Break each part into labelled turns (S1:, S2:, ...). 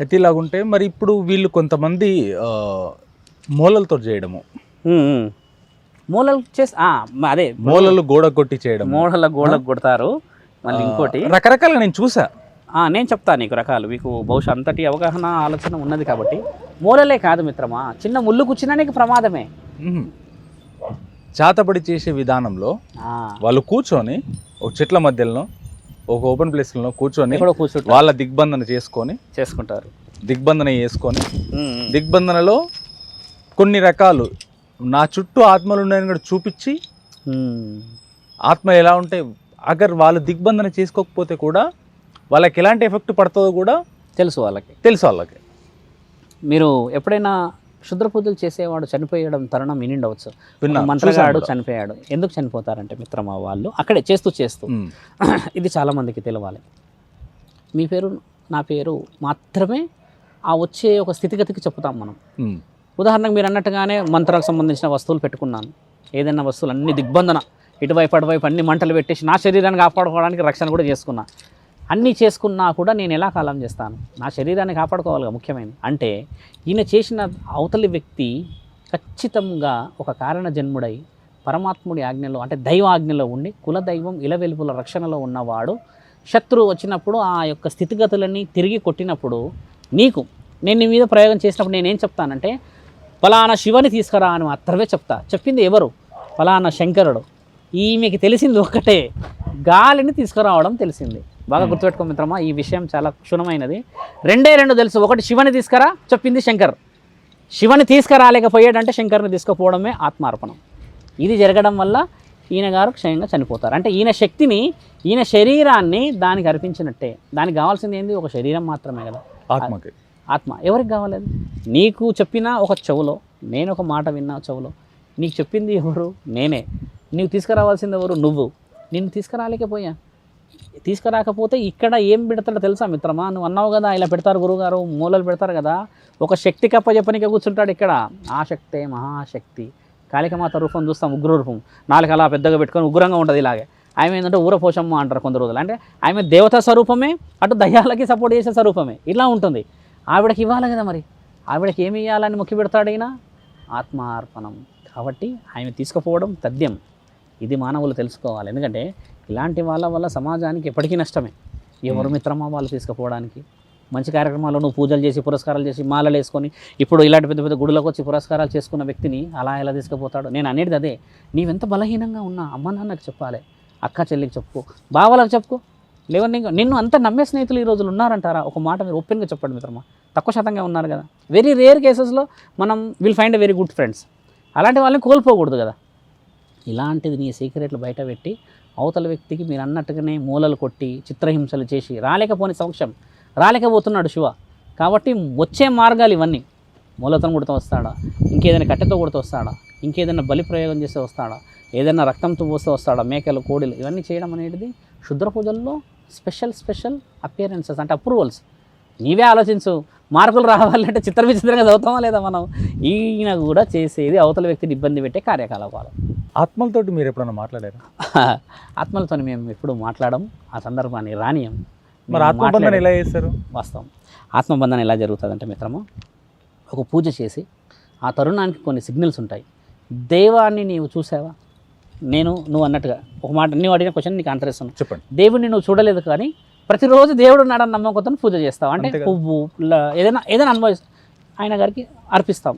S1: అయితే ఇలాగుంటే మరి ఇప్పుడు వీళ్ళు కొంతమంది మూలలతో చేయడము.
S2: మూలలు చేసి అదే.
S1: మూలలు గోడ కొట్టి చేయడం
S2: మూలల గోడకు కొడతారు. మళ్ళీ ఇంకోటి.
S1: రకరకాలుగా నేను చూసా.
S2: నేను చెప్తా నీకు రకాలు. మీకు బహుశా అంతటి అవగాహన ఆలోచన ఉన్నది కాబట్టి. మూలలే కాదు మిత్రమా. చిన్న ముళ్ళు కూర్చున్నా నీకు ప్రమాదమే.
S1: మ్మ్. చేతబడి చేసే విధానంలో వాళ్ళు కూర్చొని ఒక చెట్ల మధ్యలో ఒక ఓపెన్ ప్లేస్లో కూర్చొని వాళ్ళ దిగ్బంధన చేసుకొని
S2: చేసుకుంటారు.
S1: దిగ్బంధన చేసుకొని. దిగ్బంధనలో కొన్ని రకాలు. నా చుట్టూ ఆత్మలు ఉన్నాయని కూడా చూపించి. ఆత్మ ఎలా ఉంటే అగర్ వాళ్ళు దిగ్బంధన చేసుకోకపోతే కూడా వాళ్ళకి ఎలాంటి ఎఫెక్ట్ పడుతుందో కూడా
S2: తెలుసు వాళ్ళకి.
S1: తెలుసు వాళ్ళకి.
S2: మీరు ఎప్పుడైనా క్షుద్ర పూజలు చేసేవాడు చనిపోయడం తరుణం వినిండవచ్చు. మంత్రగాడు. చనిపోయాడు. ఎందుకు చనిపోతారంటే మిత్రమా వాళ్ళు? అక్కడే చేస్తూ చేస్తూ. ఇది చాలామందికి తెలవాలి. మీ పేరు నా పేరు మాత్రమే ఆ వచ్చే ఒక స్థితిగతికి చెప్తాం మనం. ఉదాహరణకు మీరు అన్నట్టుగానే మంత్రాలకు సంబంధించిన వస్తువులు పెట్టుకున్నాను. ఏదైనా వస్తువులు అన్ని దిగ్బంధన. ఇటువైపు అటువైపు అన్ని మంటలు పెట్టేసి నా శరీరాన్ని కాపాడుకోవడానికి రక్షణ కూడా చేసుకున్నా. అన్నీ చేసుకున్నా కూడా నేను ఎలా కాలం చేస్తాను? నా శరీరాన్ని కాపాడుకోవాలిగా ముఖ్యమైనది. అంటే ఈయన చేసిన అవతలి వ్యక్తి ఖచ్చితంగా ఒక కారణ జన్ముడై పరమాత్ముడి ఆజ్ఞలో అంటే దైవ ఆజ్ఞలో ఉండి కులదైవం ఇలవెలుపుల రక్షణలో ఉన్నవాడు శత్రువు వచ్చినప్పుడు ఆ యొక్క స్థితిగతులన్నీ తిరిగి కొట్టినప్పుడు నీకు నేను నీ మీద ప్రయోగం చేసినప్పుడు నేనేం చెప్తానంటే ఫలానా శివని తీసుకురా అని మాత్రమే చెప్తా. చెప్పింది ఎవరు? ఫలానా శంకరుడు. ఈమెకి తెలిసింది ఒక్కటే. గాలిని తీసుకురావడం తెలిసింది. బాగా గుర్తుపెట్టుకో మిత్రమా ఈ విషయం చాలా క్షుణమైనది. రెండే రెండు తెలుసు. ఒకటి శివని తీసుకురా చెప్పింది శంకర్. శివని తీసుకురాలేకపోయాడంటే శంకర్ని తీసుకుపోవడమే ఆత్మార్పణం. ఇది జరగడం వల్ల ఈయన గారు క్షయంగా చనిపోతారు. అంటే ఈయన శక్తిని ఈయన శరీరాన్ని దానికి అర్పించినట్టే. దానికి కావాల్సింది ఏంది? ఒక శరీరం మాత్రమే కదా.
S1: ఆత్మకి.
S2: ఆత్మ. ఎవరికి కావాలేదు నీకు చెప్పిన ఒక చెవులో. నేను ఒక మాట విన్నా చెవులో. నీకు చెప్పింది ఎవరు? నేనే. నీవు తీసుకురావాల్సింది ఎవరు? నువ్వు. నిన్ను తీసుకురాలేకపోయా? తీసుకురాకపోతే ఇక్కడ ఏం పెడతాడో తెలుసా మిత్రమా? నువ్వు అన్నావు కదా ఇలా పెడతారు గురువుగారు మూలలు పెడతారు కదా. ఒక శక్తి కప్ప చెప్పనికే కూర్చుంటాడు ఇక్కడ. ఆ శక్తే మహాశక్తి. కాళికమాత రూపం చూస్తాం ఉగ్ర రూపం. నాలుగు అలా పెద్దగా పెట్టుకొని ఉగ్రంగా ఉంటుంది ఇలాగే. ఆమె ఏంటంటే ఊరపోషమ్మ అంటారు కొందరు రోజులు. అంటే ఆమె దేవతా స్వరూపమే అటు దయ్యాలకి సపోర్ట్ చేసే స్వరూపమే. ఇలా ఉంటుంది. ఆవిడకి ఇవ్వాలి కదా మరి? ఆవిడకి ఏమి ఇవ్వాలని మొక్కి పెడతాడు ఆత్మార్పణం. కాబట్టి ఆమె తీసుకుపోవడం తథ్యం. ఇది మానవులు తెలుసుకోవాలి. ఎందుకంటే ఇలాంటి వాళ్ళ వల్ల సమాజానికి ఎప్పటికీ నష్టమే. ఎవరు మిత్రమా వాళ్ళు తీసుకుపోవడానికి మంచి కార్యక్రమాల్లో నువ్వు పూజలు చేసి పురస్కారాలు చేసి మాలలు వేసుకొని ఇప్పుడు ఇలాంటి పెద్ద పెద్ద గుడులకు వచ్చి పురస్కారాలు చేసుకున్న వ్యక్తిని అలా ఎలా తీసుకుపోతాడు? నేను అనేది అదే. నీవెంత బలహీనంగా ఉన్నా అమ్మ నాన్నకు చెప్పాలి. అక్క చెల్లికి చెప్పుకో బావలకు చెప్పుకో లేవని నిన్ను అంత నమ్మే స్నేహితులు ఈ రోజులు ఉన్నారంటారా? ఒక మాట మీరు ఓపెన్గా చెప్పండి మిత్రమా. తక్కువ శాతంగా ఉన్నారు కదా. వెరీ రేర్ కేసెస్లో మనం will find a very good friends అలాంటి వాళ్ళని కోల్పోకూడదు కదా. ఇలాంటిది నీ సీక్రెట్లు బయట పెట్టి అవతల వ్యక్తికి మీరు అన్నట్టుగానే మూలలు కొట్టి చిత్రహింసలు చేసి రాలేకపోని సమక్షం రాలేకపోతున్నాడు శివ. కాబట్టి వచ్చే మార్గాలు ఇవన్నీ. మూలతను కొడుతూ వస్తాడా? ఇంకేదైనా కట్టెతో కొడుతూ వస్తాడా? ఇంకేదైనా బలి ప్రయోగం చేస్తే వస్తాడా? ఏదైనా రక్తంతో పోస్తే వస్తాడా? మేకలు కోడిలు ఇవన్నీ చేయడం అనేది శుద్ర పూజల్లో స్పెషల్ స్పెషల్ అపియరెన్సెస్ అంటే అప్రూవల్స్. నీవే ఆలోచించు. మార్కులు రావాలంటే చిత్ర విచిత్రంగా చదువుతామా లేదా మనం? ఈయన కూడా చేసేది అవతల వ్యక్తిని ఇబ్బంది పెట్టే కార్యకలాపాలు.
S1: ఆత్మలతోటి మీరు ఎప్పుడైనా మాట్లాడారు?
S2: ఆత్మలతో మేము ఎప్పుడు మాట్లాడము. ఆ సందర్భాన్ని రానియం.
S1: మరి ఆత్మబంధన ఎలా చేస్తారు
S2: వాస్తవం. ఆత్మబంధన ఎలా జరుగుతుందంటే మిత్రము ఒక పూజ చేసి ఆ తరుణానికి కొన్ని సిగ్నల్స్ ఉంటాయి. దైవాన్ని నీవు చూసావా? నేను నువ్వు అన్నట్టుగా ఒక మాట నువ్వు అడిగిన క్వశ్చన్ నీకు ఆన్సర్ ఇస్తాను.
S1: చెప్పండి.
S2: దేవుడిని నువ్వు చూడలేదు కానీ ప్రతిరోజు దేవుడు ఉన్నాడని నమ్మకంతో పూజ చేస్తావు? అంటే. పువ్వు ఏదైనా ఏదైనా అనుభవిస్తాం ఆయన గారికి అర్పిస్తాం.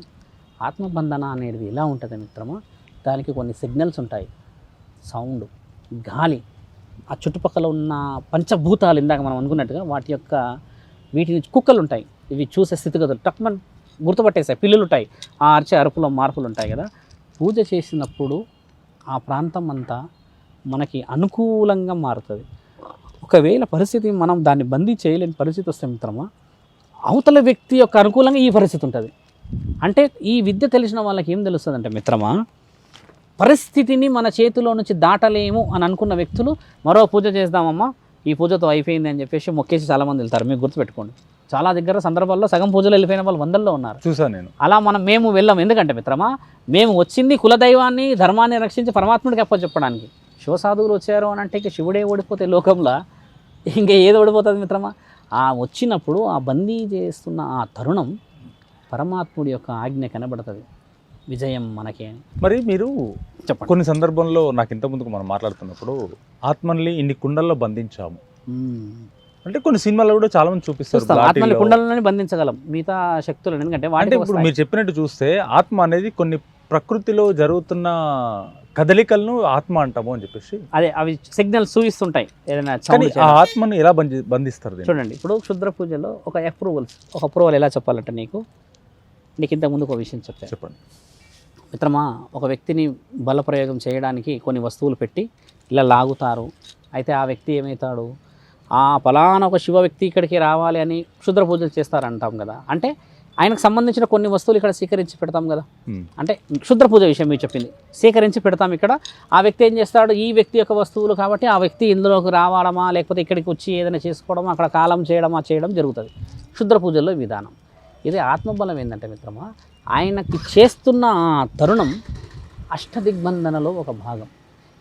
S2: ఆత్మబంధన అనేది ఎలా ఉంటుంది మిత్రమా? దానికి కొన్ని సిగ్నల్స్ ఉంటాయి. సౌండ్ గాలి ఆ చుట్టుపక్కల ఉన్న పంచభూతాలు ఇందాక మనం అనుకున్నట్టుగా వాటి యొక్క వీటిని కుక్కలు ఉంటాయి. ఇవి చూసే స్థితిగతులు టక్మన్ గుర్తుపట్టేస్తాయి పిల్లులు ఉంటాయి. ఆ అరిచే అరుపులో మార్పులు ఉంటాయి కదా. పూజ చేసినప్పుడు ఆ ప్రాంతం అంతా మనకి అనుకూలంగా మారుతుంది. ఒకవేళ పరిస్థితి మనం దాన్ని బందీ చేయలేని పరిస్థితి వస్తే మిత్రమా అవతల వ్యక్తి యొక్క అనుకూలంగా ఈ పరిస్థితి ఉంటుంది. అంటే ఈ విద్య తెలిసిన వాళ్ళకి ఏం తెలుస్తుంది అంటే మిత్రమా పరిస్థితిని మన చేతిలో నుంచి దాటలేము అని అనుకున్న వ్యక్తులు మరో పూజ చేద్దామమ్మా ఈ పూజతో అయిపోయింది అని చెప్పేసి మొక్కేసి చాలామంది వెళ్తారు. మీకు గుర్తుపెట్టుకోండి. చాలా దగ్గర సందర్భాల్లో సగం పూజలు వెళ్ళిపోయిన వాళ్ళు వందల్లో ఉన్నారు.
S1: చూసాను నేను.
S2: అలా మనం మేము వెళ్ళాం. ఎందుకంటే మిత్రమా మేము వచ్చింది కులదైవాన్ని ధర్మాన్ని రక్షించి పరమాత్ముడికి అప్పచెప్పడానికి. శివసాధువులు వచ్చారు అని అంటే ఇక శివుడే ఓడిపోతే లోకంలో ఇంకా ఏది ఓడిపోతుంది మిత్రమా? ఆ వచ్చినప్పుడు ఆ బందీ చేస్తున్న ఆ తరుణం పరమాత్ముడి యొక్క ఆజ్ఞ కనబడుతుంది. విజయం మనకే
S1: మరి మీరు
S2: చెప్పండి.
S1: కొన్ని సందర్భంలో నాకు ఇంత ముందుకు మనం మాట్లాడుతున్నప్పుడు ఆత్మల్ని ఇన్ని కుండల్లో బంధించాము. అంటే కొన్ని సినిమాల్లో కూడా చాలా మంది చూపిస్తారు
S2: ఆత్మని. కుండలలోనే బంధించగలం. మిగతా శక్తులను. ఎందుకంటే
S1: ఇప్పుడు మీరు చెప్పినట్టు చూస్తే ఆత్మ అనేది కొన్ని ప్రకృతిలో జరుగుతున్న కదలికలను ఆత్మ అంటాము అని చెప్పేసి.
S2: అదే అవి సిగ్నల్ చూపిస్తుంటాయి ఏదైనా
S1: కానీ ఆ. ఆత్మను ఎలా బంధి బంధిస్తారు దీన్ని?
S2: చూడండి ఇప్పుడు క్షుద్ర పూజలో ఒక అప్రూవల్స్ ఒక అప్రూవల్ ఎలా చెప్పాలంటే నీకు నీకు ఇంత ముందు ఒక విషయం చెప్పాను.
S1: చెప్పండి.
S2: మిత్రమా ఒక వ్యక్తిని బలప్రయోగం చేయడానికి కొన్ని వస్తువులు పెట్టి ఇలా లాగుతారు. అయితే ఆ వ్యక్తి ఏమవుతాడు? ఆ ఫలానా ఒక శివ వ్యక్తి ఇక్కడికి రావాలి అని క్షుద్ర పూజలు చేస్తారంటాం కదా. అంటే ఆయనకు సంబంధించిన కొన్ని వస్తువులు ఇక్కడ స్వీకరించి పెడతాం కదా. అంటే క్షుద్ర పూజ విషయం మీరు చెప్పింది. సేకరించి పెడతాం ఇక్కడ. ఆ వ్యక్తి ఏం చేస్తాడు? ఈ వ్యక్తి యొక్క వస్తువులు కాబట్టి ఆ వ్యక్తి ఇందులోకి రావడమా లేకపోతే ఇక్కడికి వచ్చి ఏదైనా చేసుకోవడమా అక్కడ కాలం చేయడమా చేయడం జరుగుతుంది. క్షుద్ర పూజల్లో విధానం. ఇది ఆత్మబలం ఏంటంటే మిత్రమా ఆయనకి చేస్తున్న ఆ తరుణం అష్టదిగ్బంధనలో ఒక భాగం.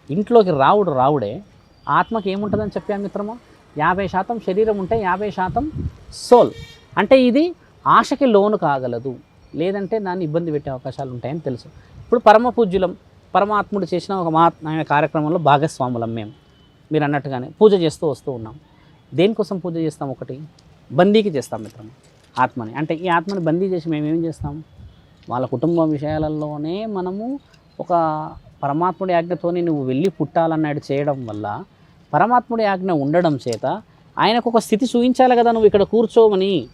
S2: ఇంట్లోకి రావుడు రావుడే ఆత్మకి ఏముంటుందని చెప్పాను మిత్రమా? యాభై శాతం శరీరం ఉంటే యాభై శాతం సోల్. అంటే ఇది ఆశకి లోను కాగలదు. లేదంటే దాన్ని ఇబ్బంది పెట్టే అవకాశాలు ఉంటాయని తెలుసు. ఇప్పుడు పరమ పూజ్యులం పరమాత్ముడు చేసిన ఒక మహాత్మైన కార్యక్రమంలో భాగస్వాములం మేము మీరు అన్నట్టుగానే పూజ చేస్తూ వస్తూ ఉన్నాం. దేనికోసం పూజ చేస్తాం ఒకటి? బందీకి చేస్తాం మిత్రం ఆత్మని. అంటే ఈ ఆత్మని బందీ చేసి మేము ఏం చేస్తాం? వాళ్ళ కుటుంబ విషయాలలోనే మనము ఒక పరమాత్ముడి ఆజ్ఞతోనే నువ్వు వెళ్ళి పుట్టాలన్నాడు చేయడం వల్ల పరమాత్ముడి ఆజ్ఞ ఉండడం చేత ఆయనకు ఒక స్థితి చూపించాలి కదా నువ్వు ఇక్కడ కూర్చోమని.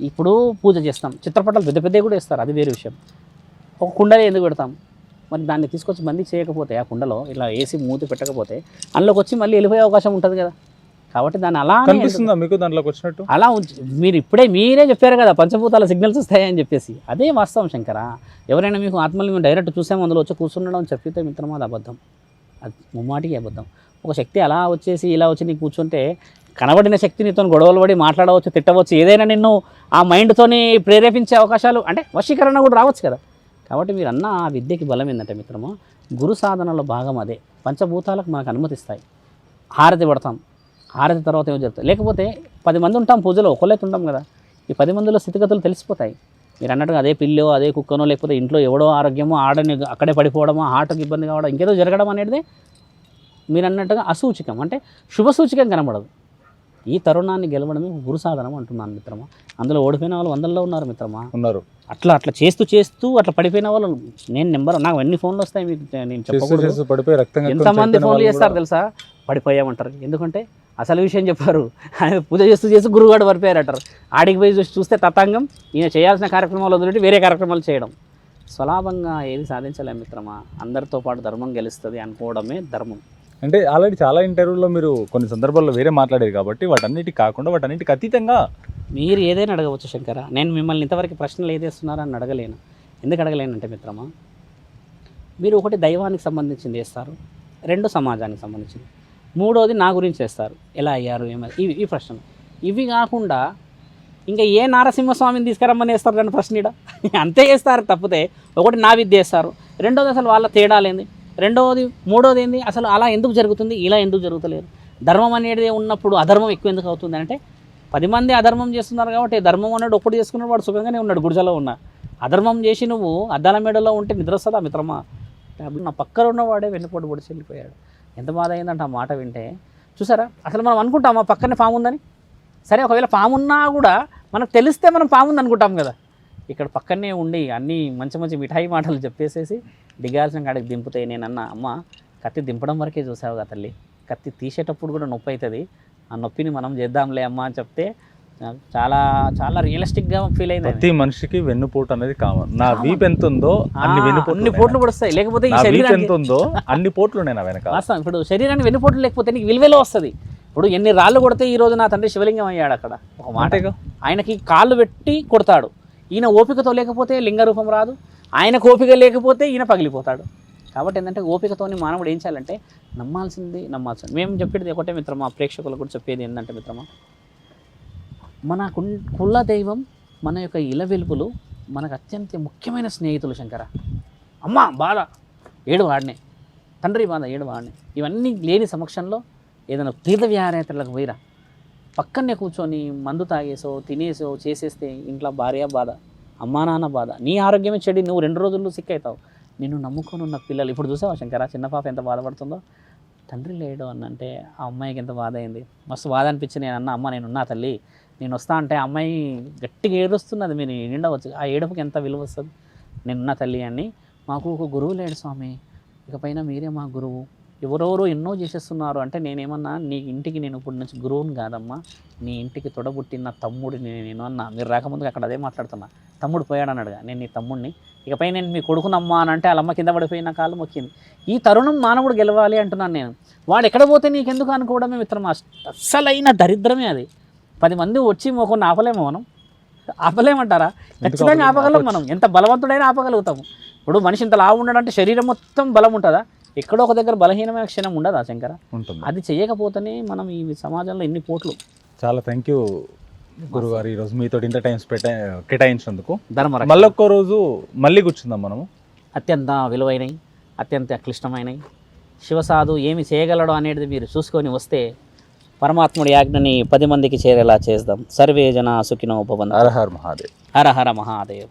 S2: ఇప్పుడు పూజ చేస్తాం. చిత్రపటాలు పెద్ద పెద్దవి కూడా ఇస్తారు అది వేరే విషయం. ఒక కుండలో ఎందుకు పెడతాం? మరి దాన్ని తీసుకొచ్చి బందీ చేయకపోతే ఆ కుండలో ఇలా వేసి మూతి పెట్టకపోతే అందులోకి వచ్చి మళ్ళీ వెళ్ళిపోయే అవకాశం ఉంటుంది కదా. కాబట్టి దాన్ని అలా
S1: కనిపిస్తుందా మీకు దాంట్లోకి వచ్చినట్టు?
S2: అలా ఉంచి మీరు ఇప్పుడే మీరే చెప్పారు కదా పంచభూతాల సిగ్నల్స్ వస్తాయని చెప్పేసి. అదే వాస్తవం శంకర. ఎవరైనా మీకు ఆత్మల్ని మేము డైరెక్ట్ చూసాము అందులో వచ్చి కూర్చుండడం చెప్పితే మిత్రమా అది అబద్ధం. అది ముమ్మాటికి అబద్ధం. ఒక శక్తి అలా వచ్చేసి ఇలా వచ్చి నీకు కూర్చుంటే కనబడిన శక్తి నీతో గొడవలు పడి మాట్లాడవచ్చు తిట్టవచ్చు ఏదైనా నిన్ను ఆ మైండ్తోని ప్రేరేపించే అవకాశాలు అంటే వశీకరణ కూడా రావచ్చు కదా. కాబట్టి మీరు అన్న ఆ విద్యకి బలం ఏంటంటే మిత్రము గురు సాధనలో భాగం అదే. పంచభూతాలకు మనకు అనుమతిస్తాయి. హారతి పడతాం. హారతి తర్వాత ఏమో చెప్తాం లేకపోతే పది మంది ఉంటాం పూజలో ఒకళ్ళైతే ఉంటాం కదా. ఈ పది మందిలో స్థితిగతులు తెలిసిపోతాయి. మీరు అన్నట్టుగా అదే పిల్లో అదే కుక్కనో లేకపోతే ఇంట్లో ఎవడో ఆరోగ్యమో ఆడని అక్కడే పడిపోవడమో హార్ట్కి ఇబ్బంది కావడం ఇంకేదో జరగడం అనేది మీరు అన్నట్టుగా అసూచికం. అంటే శుభ సూచికం కనబడదు. ఈ తరుణాన్ని గెలవడమే గురు సాధనం అంటున్నాను మిత్రమా. అందులో ఓడిపోయిన వాళ్ళు వందల్లో ఉన్నారు మిత్రమా.
S1: ఉన్నారు.
S2: అట్లా అట్లా చేస్తూ చేస్తూ అట్లా పడిపోయిన వాళ్ళు నేను నెంబర్ నాకు ఎన్ని ఫోన్లు వస్తాయి మీకు నేను చెప్పకూడదు. ఎంతమంది ఫోన్లు చేస్తారు తెలుసా? పడిపోయామంటారు. ఎందుకంటే అసలు విషయం చెప్పారు. ఆయన పూజ చేస్తూ చేస్తూ గురువుగాడు పడిపోయారటారు. ఆడికి పోయి చూసి చూస్తే తతంగం ఈయన చేయాల్సిన కార్యక్రమాలు వదిలిపెట్టి వేరే కార్యక్రమాలు చేయడం. స్వలాభంగా ఏది సాధించలేం మిత్రమా. అందరితో పాటు ధర్మం గెలుస్తుంది అనుకోవడమే ధర్మం.
S1: అంటే ఆల్రెడీ చాలా ఇంటర్వ్యూలో మీరు కొన్ని సందర్భాల్లో వేరే మాట్లాడారు కాబట్టి వాటన్నిటి కాకుండా వాటన్నిటికి అతీతంగా
S2: మీరు ఏదైనా అడగవచ్చు శంకర. నేను మిమ్మల్ని ఇంతవరకు ప్రశ్నలు ఏదేస్తున్నారో అని అడగలేను. ఎందుకు అడగలేనంటే మిత్రమా మీరు ఒకటి దైవానికి సంబంధించింది వేస్తారు రెండు సమాజానికి సంబంధించింది. మూడోది నా గురించి చేస్తారు ఎలా అయ్యారు ఏమైనా ఇవి ఈ ప్రశ్నలు ఇవి కాకుండా ఇంకా ఏ నారసింహస్వామిని తీసుకురమ్మని వేస్తారు కానీ ప్రశ్న ఈడ అంతే చేస్తారు తప్పితే ఒకటి నా విద్య వేస్తారు. రెండోది అసలు వాళ్ళ తేడా లేని రెండవది మూడోది ఏంది అసలు అలా ఎందుకు జరుగుతుంది? ఇలా ఎందుకు జరుగుతలేదు? ధర్మం అనేది ఉన్నప్పుడు అధర్మం ఎక్కువ ఎందుకు అవుతుంది అంటే పది మంది అధర్మం చేస్తున్నారు కాబట్టి ధర్మం అన్నాడు ఒప్పుడు చేసుకున్నాడు వాడు సుఖంగానే ఉన్నాడు గుడిజలో ఉన్న. అధర్మం చేసి నువ్వు అద్దాల మేడలో ఉంటే నిద్రస్తుందా మిత్రమా? అప్పుడు నా పక్కన ఉన్నవాడే వెన్నుపోటు పొడిచి వెళ్ళిపోయాడు. ఎంత బాధ అయిందంటే ఆ మాట వింటే. చూసారా? అసలు మనం అనుకుంటాం మా పక్కనే పాము ఉందని? సరే ఒకవేళ పాము ఉన్నా కూడా మనకు తెలిస్తే మనం పాము ఉంది అనుకుంటాం కదా. ఇక్కడ పక్కనే ఉండి అన్నీ మంచి మంచి మిఠాయి మాటలు చెప్పేసేసి దిగాల్సిన కాడికి దింపితే నేను అన్న అమ్మ కత్తి దింపడం వరకే చూసావుగా తల్లి. కత్తి తీసేటప్పుడు కూడా నొప్పి అవుతుంది ఆ నొప్పిని మనం చేద్దాంలే అమ్మ అని చెప్తే చాలా చాలా రియలిస్టిక్గా ఫీల్ అయింది
S1: ప్రతి మనిషికి వెన్నుపోటు అనేది కామన్. నా వీపు ఎంత ఉందో అన్ని వెన్నుపోట్లు
S2: అన్ని పోట్లు పడుస్తాయి లేకపోతే ఈ శరీరానికి
S1: ఎంత ఉందో అన్ని పోట్లు ఉన్నాయి నా వెనక
S2: వాస్తవం. ఇప్పుడు శరీరానికి వెన్నుపోట్లు లేకపోతే నీకు విలువలో వస్తుంది. ఇప్పుడు ఎన్ని రాళ్ళు కొడితే ఈ రోజు నా తండ్రి శివలింగం అయ్యాడు అక్కడ. ఒక మాట.
S1: అంతేగా?
S2: ఆయనకి కాళ్ళు పెట్టి కొడతాడు. ఈయన ఓపికతో లేకపోతే లింగ రూపం రాదు ఆయనకు ఓపిక లేకపోతే ఈయన పగిలిపోతాడు. కాబట్టి ఏంటంటే ఓపికతోని మానవుడు ఏం చేయాలంటే నమ్మాల్సింది నమ్మాల్సింది. మేము చెప్పేది ఒకటే మిత్రమా ప్రేక్షకులకు కూడా చెప్పేది ఏంటంటే మిత్రమా మన కుల దైవం మన యొక్క ఇల వెలుపులు మనకు అత్యంత ముఖ్యమైన స్నేహితులు శంకర. అమ్మ బాధ ఏడు వాడినే తండ్రి బాధ ఏడు వాడినే ఇవన్నీ లేని సమక్షంలో ఏదైనా తీర్థ విహారయాత్రలకు పోయిరా. పక్కనే కూర్చొని మందు తాగేసో తినేసో చేసేస్తే ఇంట్లో భార్య బాధ అమ్మా నాన్న బాధ. నీ ఆరోగ్యమే చెడి నువ్వు రెండు రోజుల్లో సిక్ అవుతావు. నిన్ను నమ్ముకొని ఉన్న పిల్లలు ఇప్పుడు చూసావా శంకరా చిన్న పాప ఎంత బాధపడుతుందో? తండ్రి లేడు అని అంటే ఆ అమ్మాయికి ఎంత బాధ అయింది? మస్తు బాధ అనిపించింది. నేను అన్న అమ్మ నేను ఉన్నా తల్లి నేను వస్తా అంటే అమ్మాయి గట్టిగా ఏడుస్తున్నది మీరు నిండవచ్చు. ఆ ఏడుపుకి ఎంత విలువ వస్తుంది? నేనున్న తల్లి అని. మాకు ఒక గురువు లేడు స్వామి. ఇకపైన మీరే మా గురువు. ఎవరెవరో ఎన్నో చేసేస్తున్నారు. అంటే నేనేమన్నా నీ ఇంటికి నేను ఇప్పుడు నుంచి గురువుని కాదమ్మా. నీ ఇంటికి తొడబుట్టిన తమ్ముడిని నేను అన్నా. మీరు రాకముందుకు అక్కడ అదే మాట్లాడుతున్నా. తమ్ముడు పోయాడు అన్నాడుగా నేను నీ తమ్ముడిని. ఇకపై నేను మీ కొడుకునమ్మా అని అంటే వాళ్ళమ్మ కింద పడిపోయిన కాలు మొక్కింది ఈ తరుణం మానవుడు గెలవాలి అంటున్నాను నేను. వాడు ఎక్కడ పోతే నీకెందుకు అనుకోవడమే మిత్రం అస్సలైన దరిద్రమే అది. పది మంది వచ్చి మొక్కని ఆపలేము మనం? ఆపలేమంటారా? ఖచ్చితంగా ఆపగలం మనం. ఎంత బలవంతుడైనా ఆపగలుగుతాము. ఇప్పుడు మనిషి ఇంత లావు ఉండడంటే శరీరం మొత్తం బలం ఉంటుందా? ఎక్కడో ఒక దగ్గర బలహీనమైన క్షణం ఉండదా శంకర?
S1: ఉంటుంది.
S2: అది చేయకపోతేనే మనం ఈ సమాజంలో ఎన్ని పోట్లు?
S1: చాలా థ్యాంక్ యూ గురుగారు. ఈరోజు మీతో ఇంత టైం స్పెట్ కేటాయించినందుకు.
S2: ధర్మరక్ష.
S1: మళ్ళొక్క రోజు మళ్ళీ కూర్చుందాం మనము.
S2: అత్యంత విలువైనవి అత్యంత క్లిష్టమైనవి శివసాధు ఏమి చేయగలడో అనేది మీరు చూసుకొని వస్తే పరమాత్ముడి ఆజ్ఞని పది మందికి చేరేలా చేద్దాం. సర్వే జన సుఖినో భవంతు.
S1: హర హర్ మహాదేవ్.
S2: హర హర మహాదేవ్.